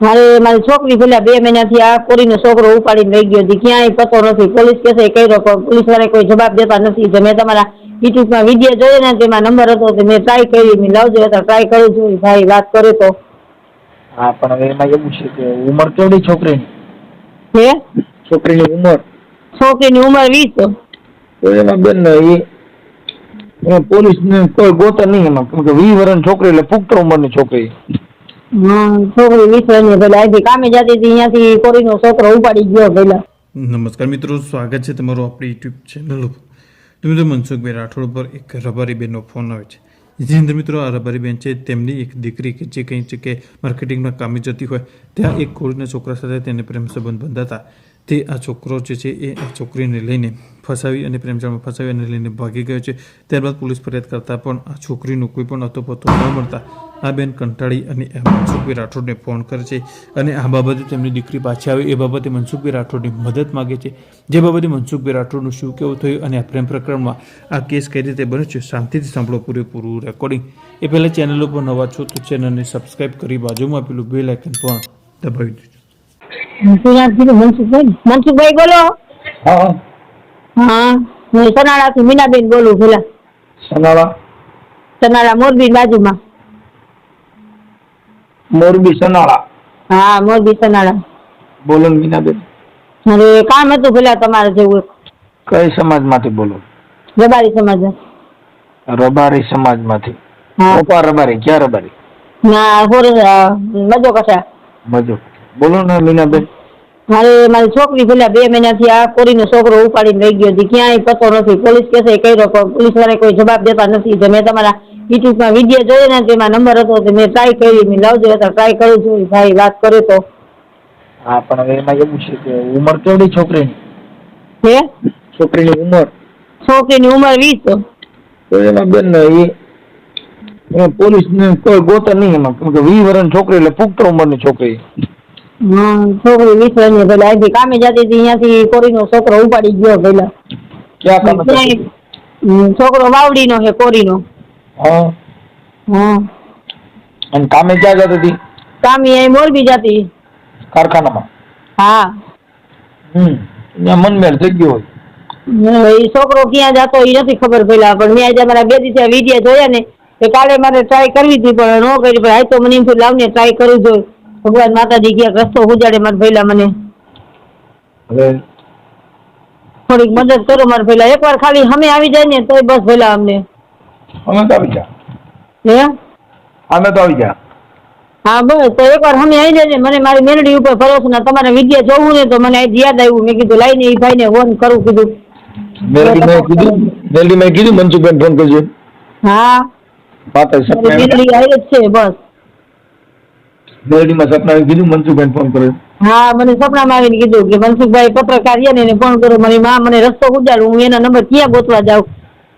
મારે મારી છોકરી પેલા બે મહિનાથી આ કોરીનો છોકરો ઉપાડીને લઈ ગયો હતી ક્યાંય પતો નથી. પોલીસ કેસે કર્યો પણ પોલીસવાળા કોઈ જવાબ દેતા નથી. તો મેં તમારા યુટ્યુબમાં વીડિયો જોયો ને તેમાં નંબર હતો તે મેં ટ્રાય કરી મેં લાવજો હતા ટ્રાય કરું છું. ભાઈ વાત કરે તો. હા પણ હવે એમાં એવું છે કે ઉંમર કેવડી છોકરીની? હે? છોકરીની ઉંમર? છોકરીની ઉંમર વીસ. તો એમાં બેન એ પોલીસ કોઈ ગોતર નહીં એમાં. કેમ કે વી વર્ષની છોકરી એટલે પુખ્ત ઉંમરની છોકરી. છોકરી વીસ વર્ષની પેલા અહીંથી કામે જતી હતી અહીંયાથી કોરીનો છોકરો ઉપાડી ગયો પેલા નમસ્કાર મિત્રો, સ્વાગત છે તમારું આપણી યુટ્યુબ ચેનલ ઉપર. તો મનસુખભાઈ રાઠોડ પર એક રબારી બેનનો ફોન આવે છે. જે મિત્રો, આ રબારી બેન છે, તેમની એક દીકરી કે જે કંઈ જગ્યાએ માર્કેટિંગમાં કામે જતી હોય, ત્યાં એક કોરીના છોકરા સાથે તેને પ્રેમ સંબંધ બંધાતા. તે આ છોકરો જે છે, એ આ છોકરીને લઈને ફસાવી અને પ્રેમજાળમાં ફસાવી અને લઈને ભાગી ગયો છે. ત્યારબાદ પોલીસ ફરિયાદ કરતાં પણ આ છોકરીનું કોઈ પણ અતોપતો ન મળતા આ બેન કંટાળી અને મનસુખભાઈ રાઠોડને ફોન કરે છે અને આ બાબતે તેમની દીકરી પાછી આવે. એ બાબતે મનસુખભાઈ રાઠોડની મદદ માગે છે. જે બાબતે મનસુખભાઈ રાઠોડનું શું કેવું થયું અને આ પ્રેમ પ્રકરણમાં આ કેસ કઈ રીતે બન્યો છે શાંતિથી સાંભળો પૂરેપૂરું રેકોર્ડિંગ એ પહેલાં ચેનલ ઉપર નવા છો તો ચેનલને સબસ્ક્રાઇબ કરી બાજુમાં પેલું બે લાઇકન પણ દબાવી દેજો. મનસુખભાઈ બોલો. હા. હા હું સનાળાથી મીનાબેન બોલું પેલા સનાળા? સનાળા મોરબી બાજુમાં. મોરબી સનાળા? હા મોરબી સનાળા. બોલો મીનાબેન. અરે કામ હતું પેલા તમારે જેવું કઈ સમાજમાંથી બોલો? રબારી સમાજ. રબારી સમાજમાંથી. ઓપા રબારી ક્યાં રબારી? ના હોર મજો કસા મજો બોલો ને મીનાબેન. મારે મારી છોકરી પેલા બે મહિનાથી આ કોરીનો છોકરો ઉપાડીને રહી ગયો હતી ક્યાંય પતો નથી. પોલીસ કેસે કર્યો પણ પોલીસવાળા કોઈ જવાબ દેતા નથી. તો મેં તમારા યુટ્યુબમાં વીડિયો જોયો ને તેમાં નંબર હતો તો મેં ટ્રાય કરી. મેં લાવજો હતા ટ્રાય કરું છું. ભાઈ વાત કરે તો. હા પણ હવે એમાં એવું છે કે ઉંમર કેવડી છોકરીની? હે? છોકરીની ઉંમર? છોકરીની ઉંમર વીસ. તો એમાં બેન એ પોલીસ ને કોઈ ગોતર નહીં એમાં. કેમ કે વી વર્ષની છોકરી એટલે પુખ્ત ઉંમરની છોકરી. છોકરી વીસ ને પેલા અહીંથી કામે જતી હતી અહીંયાથી કોરીનો છોકરો ઉપાડી ગયો પેલા છોકરો વાવડી નો છે કોરીનો. હા. અને કામે ક્યાં જતી હતી? કામી અહીં મોરબી જતી. કારખાનામાં? હા. હમ મનમેળ થઈ ગયો હોય. એ છોકરો ક્યાં જતો એ નથી ખબર પેલા પણ મેં આજે મારા બે દિવસે વીડિયો જોયા ને કાલે મારે ટ્રાય કરવી હતી પણ ન કરી પણ આજ તો મને એમ લાવને ટ્રાય કરું જોઈએ. ભગવાન માતાજી ક્યાંક રસ્તો ઉજાડે મારા ભૈલા મને. હવે? થોડીક મદદ કરો મારે ભૈલા એકવાર ખાલી અમે આવી જાય ને તોય બસ ભૈલા અમને. અમે તો આવી જા હે? અમે તો આવી જા હા બસ. તો એકવાર અમે આવી જાય ને મને મારી મેરડી ઉપર ભરોસો ના તમારે વિદ્યા જોવું ને તો મને આજ યાદ આવ્યું. મેં કીધું લાઈને એ ભાઈને ફોન કરું કીધું. મેલડી મેં કીધું મેલડી મેં કીધું મનસુખભાઈ ફોન કરજો. હા. પાતા આવી જ છે બસ. મેલડીમાં સપના કીધું મનસુખભાઈ ફોન કર્યો. હા મને સપનામાં આવીને કીધું કે મનસુખભાઈ પત્રકાર છે ને એને ફોન કરો મારી માં મને રસ્તો ઉજાડું હું એના નંબર ક્યાં ગોતવા જાઉં?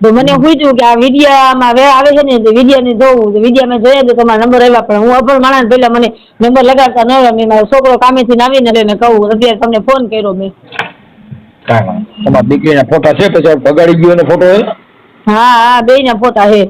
તો મને પૂછ્યું કે આ વિડિયામાં વે આવે છે ને વિડિયા વિડીયાને જોવું. તો વિડીયામાં જોયા તો તમારા નંબર આવ્યા પણ હું અભણ માણસ પહેલા મને નંબર લગાડતા ન આવ્યા. મેં મારો છોકરો કામેથી આવીને એટલે કહું અત્યારે તમને ફોન કર્યો મેં. કાંઈ. તમારા દીકરીના ફોટા છે? પછી બગાડી ગયો ફોટો હા? હા હા બેયના ફોટા છે.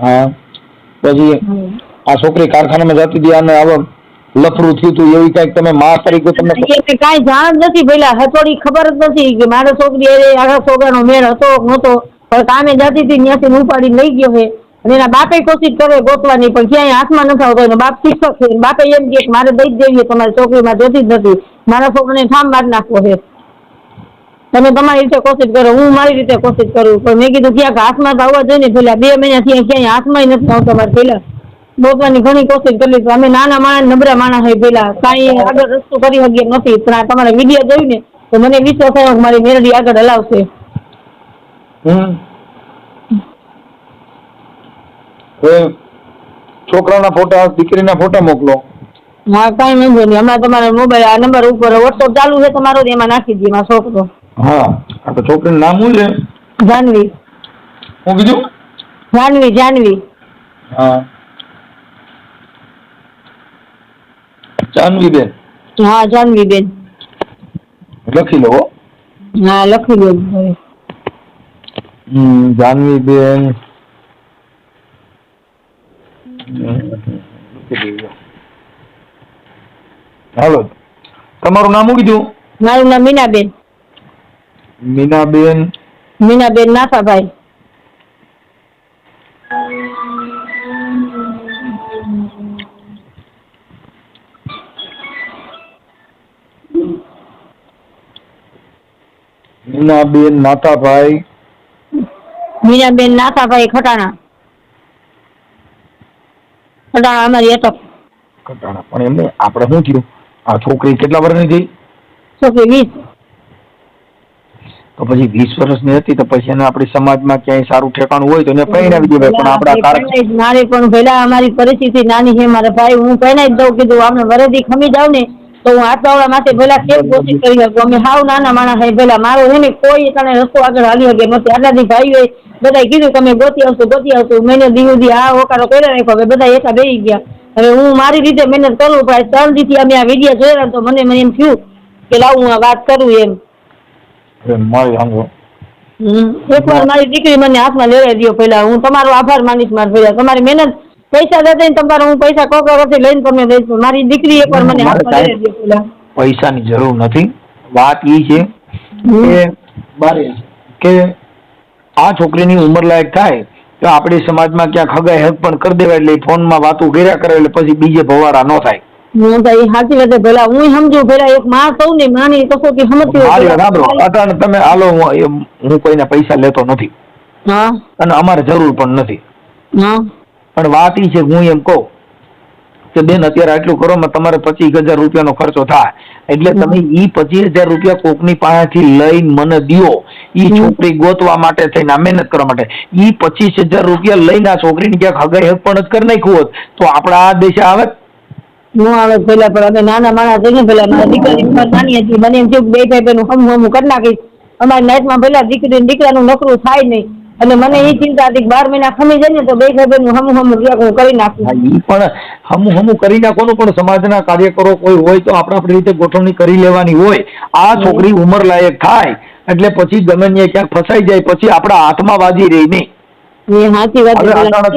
હા. પછી આ છોકરી કારખાનામાં જતી હતી અને આવો લફરું થયું હતું એવી કંઈક તમે માં તરીકે તમને કઈ જાણ નથી પેલા હથોડી ખબર જ નથી કે મારો છોકરી એ આખા છોકરાનો મેળ હતો, નહોતો. પણ કામે જતી હતી, ત્યાંથી ઉપાડી લઈ ગયો છે. અને એના બાપે કોશિશ કરે ગોતવાની, પણ ક્યાંય હાથમાં નથી આવતો. એનો બાપ શિક્ષક છે. બાપે એમ કે મારે દઈ જ દેવી તમારી છોકરીમાં જોતી જ નથી. મારા છોકરાને ઠામ મારી નાખવો છે. તમે તમારી રીતે કોશિશ કરો, હું મારી રીતે કોશિશ કરું. પણ મેં કીધું ક્યાંક હાથમાં તો આવવા જોઈએ પેલા બે મહિનાથી ક્યાંય હાથમાં નથી આવતો મારે પેલા ગોતવાની ઘણી કોશિશ કરી અમે નાના માણસ નબળા માણસ હોય પેલા. કાંઈ આગળ રસ્તો કરી શકીએ નથી. પણ આ તમારા વીડિયો જોયું ને તો મને વિશ્વાસ થયો મારી મેરડી આગળ હલાવશે. છોકરાના ફોટા દીકરીના ફોટા મોકલો. હા કાંઈ વાંધો નહીં. હમણાં તમારા મોબાઈલ આ નંબર ઉપર વોટ્સઅપ ચાલુ છે તમારો એમાં નાખી દઈએ મારો છોકરો હા. આ તો છોકરીનું નામ શું છે? જાનવી. હું કીધું? જાનવી જાનવી. હા. જાનવી બેન હા જાનવી બેન લખી લો હો. હા લખી દો હવે. હમ જાનવી બેન હમ, લખી દઈએ. હાલો તમારું નામ શું કીધું મારું નામ મીનાબેન મીનાબેન મીનાબેન નાથાભાઈ મીનાબેન નાતાભાઈ મીનાબેન નાથાભાઈ ખટાણા. ખટાણા અમારી હતો. ખટાણા. પણ એમને આપણે શું થયું? આ છોકરી કેટલા વર્ષની થઈ છોકરી વીસ. તો પછી વીસ વર્ષની હતી તો પછી એને આપણી સમાજમાં ક્યાંય સારું ઠેકાણું હોય તો એને પહેરાવી દેવાય પણ આપણા કારણ મારે પણ પહેલા અમારી પરિસ્થિતિ નાની છે. મારા ભાઈ હું પહેરાવી દઉં કીધું આપણે વરદી ખમી જાવ ને તો હું હાથવાળા માથે પેલા કેવી કોશિશ કરી શકું અમે હાવ નાના માણસ છે પેલા મારો છે ને કોઈ તને રસ્તો આગળ હાલી શકે નથી આટલાથી ભાઈઓએ બધાએ કીધું તમે ગોતી આવશો ગોતી આવશો મહિને દી સુધી આ હોકારો કર્યો રાખ્યો હવે બધા એકા બેસી ગયા હવે હું મારી રીતે મહેનત કરું પણ ત્રણ દીથી અમે આ વીડિયો જોયા તો મને મને એમ થયું કે લાવ હું આ વાત કરું એમ મારી સાંભળો હમ. એકવાર મારી દીકરી મને હાથમાં લેવાઈ દો પેલા હું તમારો આભાર માનીશ મારા ભૈયા તમારી મહેનત પૈસા દેતા ને તમારે હું પૈસા કોકરથી લઈને તમને દઈશ મારી દીકરી એકવાર મને હાથમાં પૈસાની જરૂર નથી. વાત એ છે કે બારે કે આ છોકરીની ઉંમર લાયક થાય તો આપણે સમાજમાં ક્યાંક હગાઈ હક પણ કરી દેવાય એટલે ફોનમાં વાતો કર્યા કરે એટલે પછી બીજે ભવારા ન થાય. હું તો એ સાચી વાત હું સમજુ પેલા એક માં સૌ ને માની કસોટી સમજતી મારી હોય સાંભળો. અટાણે તમે હાલો હું હું કોઈને પૈસા લેતો નથી. હા. અને અમારે જરૂર પણ નથી. હા. પણ વાત એ છે હું એમ કહું કે બેન અત્યારે આટલું કરો તમારે પચીસ હજાર રૂપિયાનો ખર્ચો થાય. એટલે તમે ઈ પચીસ હજાર રૂપિયા કોકની પાસેથી લઈ મને દો ઈ છોકરી ગોતવા માટે થઈને મહેનત કરવા માટે. ઈ પચીસ હજાર રૂપિયા લઈને આ છોકરીને ક્યાંક હગાઈ હક પણ જ કરી નાખ્યું હોત. તો આપણા આ દેશે આવે? હું આવે પેલા પણ અમે નાના માણસ થઈ ને પેલા મારા દીકરી નાની હતી. મને એમ થયું બે ભાઈ બહેનું હમ હમ કરી નાખીશ. અમારી નાઈટમાં પેલા દીકરી દીકરાનું નોકરું થાય નહીં. અને મને એ ચિંતા હતી બાર મહિના ખમી જાય ને તો બે ભાઈ બહેનું હમ હમ હું કરી નાખું. એ પણ હમું હમું કરી નાખવાનું પણ સમાજના કાર્યકરો કોઈ હોય તો આપણે આપણી રીતે ગોઠવણી કરી લેવાની હોય. આ છોકરી ઉંમર લાયક થાય એટલે પછી ગમે ક્યાંક ફસાઈ જાય પછી આપણા હાથમાં વાજી રહી નહીં. એ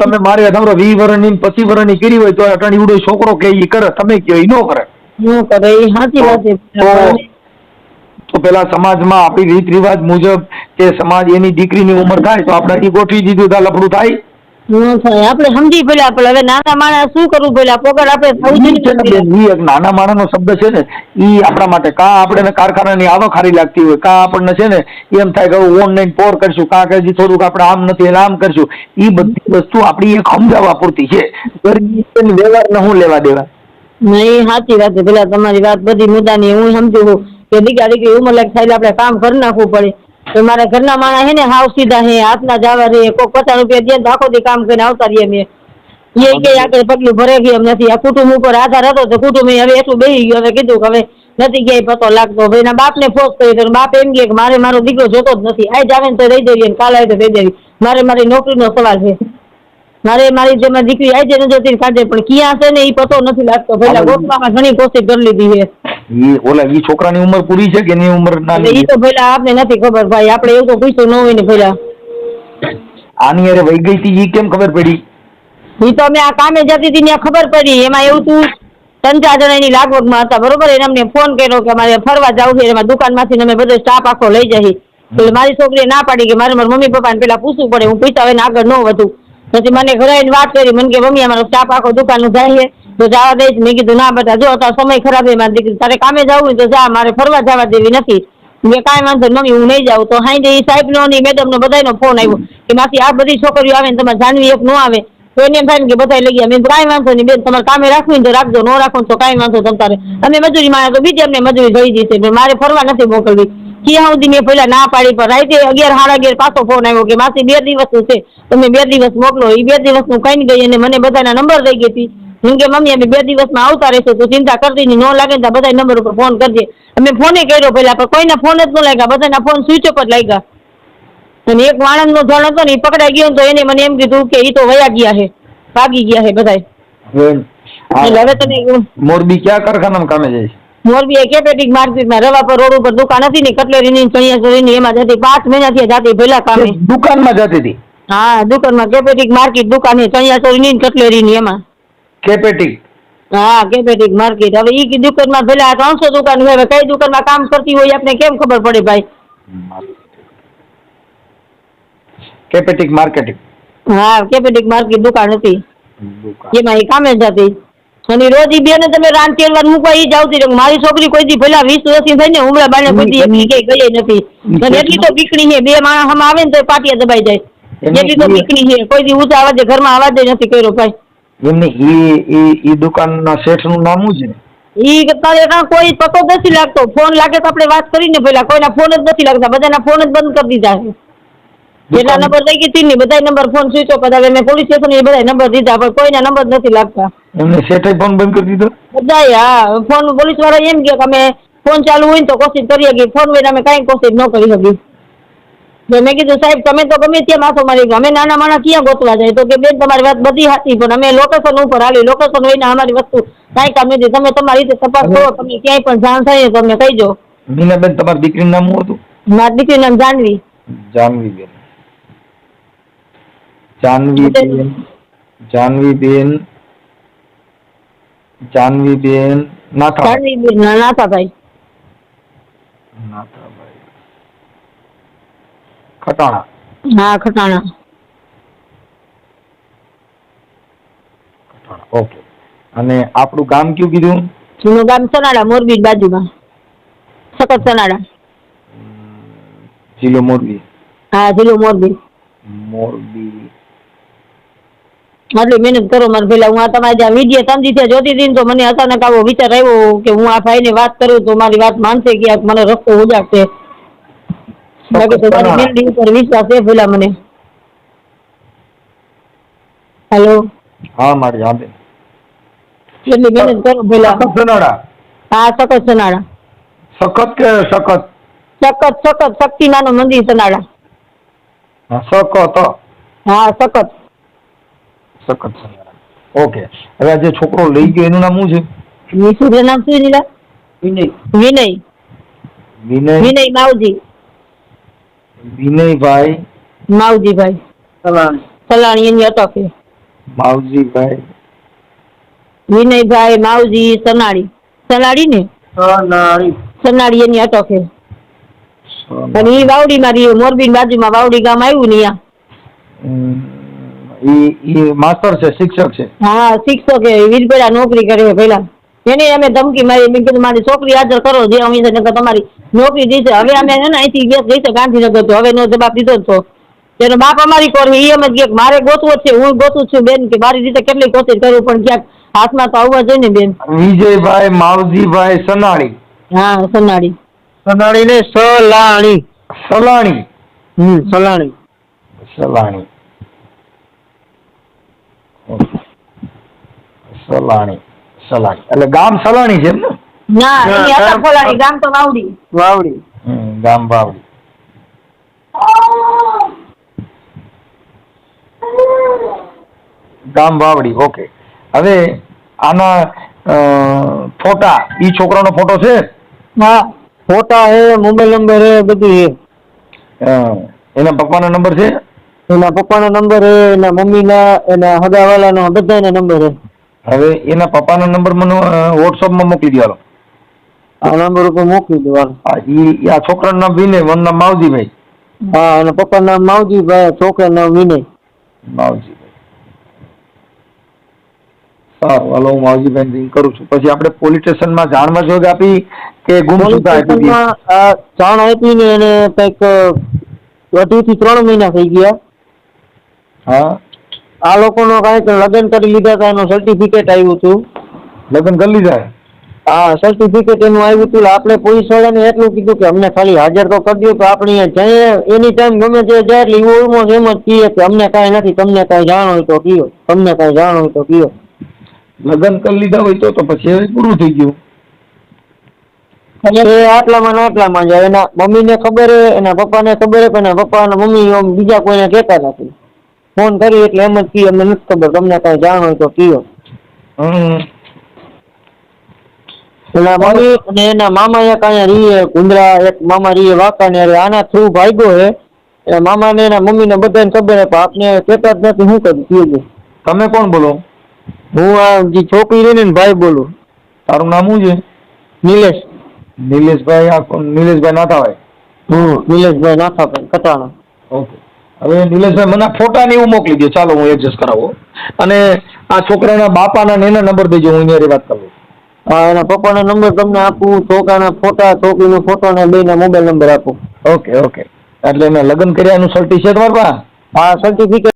તમે મારે તમારો વી વર્ષની ને પચીસ વર્ષની કરી હોય તો અટાણી ઉડો છોકરો કે ઈ કરે તમે કયો ઈ નો કરે. કરે એ સાચી વાત છે. તો પેલા સમાજમાં આપણી રીત રિવાજ મુજબ કે સમાજ એની દીકરીની ઉંમર થાય તો આપણે એ ગોઠવી દીધું તા લફડું થાય? આપણે સમજી પેલા પણ હવે નાના માણસ શું કરવું પેલા પોકર આપણે ને એક નાના માણસનો શબ્દ છે ને ઈ આપણા માટે કા આપણે કારખાનાની આવક હારી લાગતી હોય કા આપણને છે ને એમ થાય કે ઓનલાઈન પોર કરશું કા કે થોડુંક આપણે આમ નથી એટલે આમ કરશું. ઈ બધી વસ્તુ આપણી એક સમજાવવા પૂરતી છે. વ્યવહાર ને હું લેવા દેવા. નહીં સાચી વાત છે. પેલા તમારી વાત બધી મુદ્દાની હું સમજુ છું. કે દીકરા દીકરી ઉંમર લાયક થાય આપણે કામ કરી નાખવું પડે. તો મારા ઘરના માણસ હે ને હાવ સીધા હે હાથના જવા રે કોઈ પચાસ રૂપિયા દે ને તો આખો દી કામ કરીને આવતા રહીએ મેં એ કે આગળ પગલું ભરે ગયું એમ નથી. આ કુટુંબ ઉપર આધાર હતો તો કુટુંબ હવે એટલું બેસી ગયું. હવે કીધું કે હવે નથી ક્યાંય પતો લાગતો. હવે એના બાપને ફોર્સ કર્યો તો બાપ એમ કે મારે મારો દીકરો જોતો જ નથી. આજ આવે ને તો રહી દેવી કાલે આવે તો રહી દેવી. મારે મારી નોકરીનો સવાલ છે. મારે મારી જે મારી દીકરી આવી છે ને જતી કાઢે પણ ક્યાં છે ને એ પતો નથી લાગતો. પેલા ગોતવામાં ઘણી કોશિશ કરી લીધી છે. ઈ ઓલા ઈ છોકરાની ઉંમર પૂરી છે કે એની ઉંમર નાની એ તો પેલા આપને નથી ખબર ભાઈ આપણે એવું તો પૂછ્યું ન હોય ને પેલા આની અરે વહી ગઈ હતી ઈ કેમ ખબર પડી? ઈ તો અમે આ કામે જતી હતી ત્યાં ખબર પડી. એમાં એવું તું ત્રણ ચાર જણા એની લાગવગમાં હતા બરોબર? એને અમને ફોન કર્યો કે મારે ફરવા જવું છે એમાં દુકાનમાંથી અમે બધો સ્ટાફ આખો લઈ જઈએ. એટલે મારી છોકરીએ ના પાડી કે મારે મારા મમ્મી પપ્પાને પેલા પૂછવું પડે. હું પૂછતા હોય આગળ ન વધુ. પછી મને ઘરે જ વાત કરી. મને કે, મમ્મી, અમારો સ્ટાફ આખો દુકાનનું જાય તો જવા દઈશ મેં કીધું, ના બેટા જો અત્યારે સમય ખરાબ છે. મારી દીકરી, તારે કામે જવું તો જા, મારે ફરવા જવા દેવી નથી. મેં કાંઈ વાંધો મમ્મી, હું નહીં જાઉં. તો હાઈ એ સાહેબનો ને મેડમનો બધાયનો ફોન આવ્યો કે, માસી, આ બધી છોકરીઓ આવે ને તમારે જાનવી એક ન આવે. તો એને એમ થાય ને કે બધા લઈ ગયા. મેં કાંઈ વાંધો નહીં, બેન, તમારે કામે રાખવું તો રાખજો, ન રાખો તો કાંઈ વાંધો તમ તારે અમે મજૂરી મારે તો બીજી અમને મજૂરી થઈ જશે મારે ફરવા નથી મોકલવી. ક્યાં સુધી મેં પહેલા ના પાડી પણ રાતે અગિયાર સાડા અગિયાર પાછો ફોન આવ્યો કે માસી બે દિવસનું છે તમે બે દિવસ મોકલો એ બે દિવસનું કઈ ગઈ અને મને બધાના નંબર દઈ ગઈ હતી. હું કે મમ્મી અમે બે દિવસમાં આવતા રહેશું તો ચિંતા કરતી નહીં ન લાગે ને બધા નંબર ઉપર ફોન કરજે. અમે ફોને કર્યો પહેલા પણ કોઈના ફોન જ ન લાગ્યા બધાના ફોન સ્વિચ ઓફ જ લાગ્યા. અને એક વાણંદનો જણ હતો ને એ પકડાઈ ગયો તો એને મને એમ કીધું કે એ તો વયા ગયા છે ભાગી ગયા છે બધા હવે તમે મોરબી ક્યાં કારખાનામાં કામે જાય છે? મોરબી એ કેપેટિક માર્કેટમાં રવાપર રોડ ઉપર દુકાન હતી ને કટલેરીની ચણિયાચોળીની એમાં જતી પાંચ મહિનાથી જાતી પહેલા કામે. દુકાનમાં જતી હતી? હા દુકાનમાં કેપેટિક માર્કેટ દુકાન છે ચણિયાચોળીની ને કટલેરીની એમાં. કેપેટિક હા કેપેટિક માર્કેટ. હવે ઈ દુકાનમાં પેલા ત્રણસો દુકાન હોય હવે કઈ દુકાનમાં કામ કરતી હોય આપણે કેમ ખબર પડે ભાઈ? કેપેટિક માર્કેટિંગ? હા કેપેટિક માર્કેટ દુકાન હતી. દુકાન. એમાં એ કામે જ હતી અને રોજ ઈ બેને તમે રાન તેલવાર મૂકવા ઈ જ આવતી રહે. મારી છોકરી કોઈ દી ભલા વીસ વર્ષની થઈ ને ઉમરા બાને કોઈ દી કઈ ગઈ નથી. અને એટલી તો બીકણી છે બે માણસ હમ આવે ને તો પાટિયા દબાઈ જાય. એટલી તો બીકણી છે. કોઈ દી ઊંચા અવાજે ઘરમાં અવાજ નથી કર્યો ભાઈ. એમની ઈ ઈ ઈ દુકાનના શેઠનું નામ શું છે? ઈ તારે કાં કોઈ પતો નથી લાગતો. ફોન લાગે તો આપણે વાત કરીને પેલા કોઈના ફોન જ નથી લાગતા. બધાના ફોન જ બંધ કરી દીધા છે. જેટલા નંબર થઈ ગઈ તીન બધા નંબર ફોન સ્વિચ ઓફ હતા મેં પોલીસ સ્ટેશન એ બધા નંબર દીધા પણ કોઈના નંબર નથી લાગતા. એમને શેઠે ફોન બંધ કરી દીધો? બધા હા ફોન પોલીસવાળા એમ કે અમે ફોન ચાલુ હોય ને તો કોશિશ કરી શકીએ ફોન વિના અમે કાંઈ કોશિશ ન કરી શકીએ. તો મેં કીધું સાહેબ તમે તો ગમે ત્યાં માથો મારી. અમે નાના માણસ ક્યાં ગોતવા જાય? તો કે બેન તમારી વાત બધી હતી પણ અમે લોકેશન ઉપર હાલી લોકેશન હોય ને અમારી વસ્તુ કાંઈ કામ નથી. તમે તમારી રીતે તપાસ કરો તમને ક્યાંય પણ જાણ થાય તો અમને કહીજો. મીનાબેન તમારી દીકરીનું નામ શું હતું? મારી દીકરીનું નામ જાનવી. જાનવીબેન જાનવીબેન જાનવીબેન જાનવીબેન નાથા જાનવીબેન નાથાભાઈ. નાથાભાઈ. ખટાણા. હા ખટાણા. ખટાણા ઓકે. અને આપણું ગામ કયું કીધું? જૂનું ગામ સનાડા મોરબી બાજુમાં. સખત સનાડા. જિલ્લો મોરબી. હા જિલ્લો મોરબી. મોરબી. આટલી મહેનત કરો મારે પેલા હું આ તમારે જ્યાં મીડિયા સમજી દિવસે જોતી હતી તો મને અચાનક આવો વિચાર આવ્યો કે હું આ ભાઈને વાત કરું તો મારી વાત માનશે કે મને રસ્તો ઉજાડશે બાકી તો મારી મેલડી ઉપર વિશ્વાસ છે પેલા મને. હેલો હા મારી બેન એટલી મહેનત કરો પેલા સખત સનાડા હા સખત સનાડા સખત કે સખત? સખત સખત શક્તિમાનું મંદિર સનાડા સખત. હા સખત. સખત ઓકે. હવે આ જે છોકરો લઈ ગયો એનું નામ શું છે? છોકરા નામ શું નીલા? વિનય. વિનય. વિનય. વિનય માવજી. વિનયભાઈ માવજીભાઈ. સલાણી. એની અટકે માવજીભાઈ. વિનયભાઈ માવજી સનાળી સનાળી ને? સનાળી એની અટકે અને એ વાવડી માં રહ્યું મોરબી બાજુમાં વાવડી ગામ આવ્યું ને અહીંયા હમ, ઈ ઈ માસ્ટર છે શિક્ષક છે. હા શિક્ષક એ વીરપેડા નોકરી કરે પેલા એને અમે ધમકી મારી મેં કીધું મારી છોકરી હાજર કરો જે અમે છે તમારી નોકરી દીશે હવે અમે છે ને અહીંથી ગયા ગઈ છે ગાંધીનગર તો. હવે નો જવાબ દીધો તો. છો તેનો બાપ અમારી કોર એ એમ જ કે મારે ગોતવો જ છે હું ગોતું છું બેન કે મારી રીતે કેટલી કોશિશ કરું પણ ક્યાંક હાથમાં તો આવવા જોઈએ ને બેન. વિજયભાઈ માવજીભાઈ સનાળી હા સનાળી સનાળી ને સલાણી. સલાણી. હમ સલાણી. સલાણી ઓકે. સલાણી સલાણી. એટલે ગામ સલાણી છે એમ ને? ના હા, એની અટક ગામ- તો વાવડી. વાવડી. હમ, ગામ બાવડી ગામ બાવડી ઓકે. હવે આના ફોટા ઈ છોકરાનો ફોટો છે? હા ફોટા હે મોબાઈલ નંબર હે બધું હે. એના એના પપ્પાનો નંબર છે? એના પપ્પાનો નંબર હે એના મમ્મીના એના હગાવાલાનો બધાના નંબર હે. હવે એના પપ્પાનો નંબર મને વોટ્સઅપમાં મોકલી દેવાનો આ નંબર ઉપર મોકલી દેવાનો ઈ ઈ આ છોકરાનું નામ વિનય વન નામ માવજીભાઈ. હા અને પપ્પાનું નામ માવજીભાઈ છોકરાનું નામ વિનય. માવજીભાઈ. સારું હાલો હું માવજીભાઈ રિંગ કરું છું. પછી આપણે પોલીસ સ્ટેશનમાં જાણમાં જોગ આપી કે ગુમસુદા આપી જાણ આપી ને એને કંઈક અઢી થી ત્રણ મહિના થઈ ગયા. હા. આ લોકોનો કાંઈક લગ્ન કરી લીધા હતા એનું સર્ટિફિકેટ આવ્યું હતું લગ્ન કરી લીધા? હા સર્ટિફિકેટ એનું આવ્યું હતું આપણે પોલીસ વાળાને એટલું કીધું કે અમને ખાલી હાજર તો કરી દો તો આપણે જઈએ. એની ટાઈમ ગમે તે જાય એટલે એવું ઓલમોસ્ટ એમ જ કહીએ કે અમને કાંઈ નથી તમને કાંઈ જાણ હોય તો કયો તમને કાંઈ જાણ હોય તો કયો. લગ્ન કરી લીધા હોય તો તો પછી હવે પૂરું થઈ ગયું. એ આટલામાં ને આટલામાં જાય. એના મમ્મીને ખબર એના પપ્પાને ખબર પણ એના પપ્પા અને મમ્મી બીજા કોઈને કહેતા નથી. ફોન કરી એટલે એમ જ કીએ અમને નથી ખબર તમને કાંઈ જાણ હોય તો કયો હમ. એના મમ્મી અને એના મામા એક અહીંયા રીએ કુંદરા એક મામા રહીએ વાંકાને ને આના થ્રુ ભાગ્યો હે એ મામાને એના મમ્મીને બધાને ખબર હે પણ આપને કહેતા જ નથી શું કરું કીધું તમે કોણ બોલો? હું આ જે છોકરી રહી ને ભાઈ બોલું. તારું નામ શું છે? નિલેશ. નિલેશભાઈ નિલેશભાઈ નાથાભાઈ? હું નિલેશભાઈ નાથાભાઈ કટાણા. ઓકે. હવે નિલેશભાઈ મને ફોટા ને એવું મોકલી દો. ચાલો હું એડજસ્ટ કરાવો. અને આ છોકરાના બાપાના ને એના નંબર દેજો હું એની વાત કરું. હા એના પપ્પાનો નંબર તમને આપું છોકરાના ફોટા છોકરીનો ફોટો ને બેના મોબાઈલ નંબર આપું. ઓકે ઓકે એટલે એને લગ્ન કર્યાનું સર્ટિ છે તમારા પાસે આ સર્ટિફિકેટ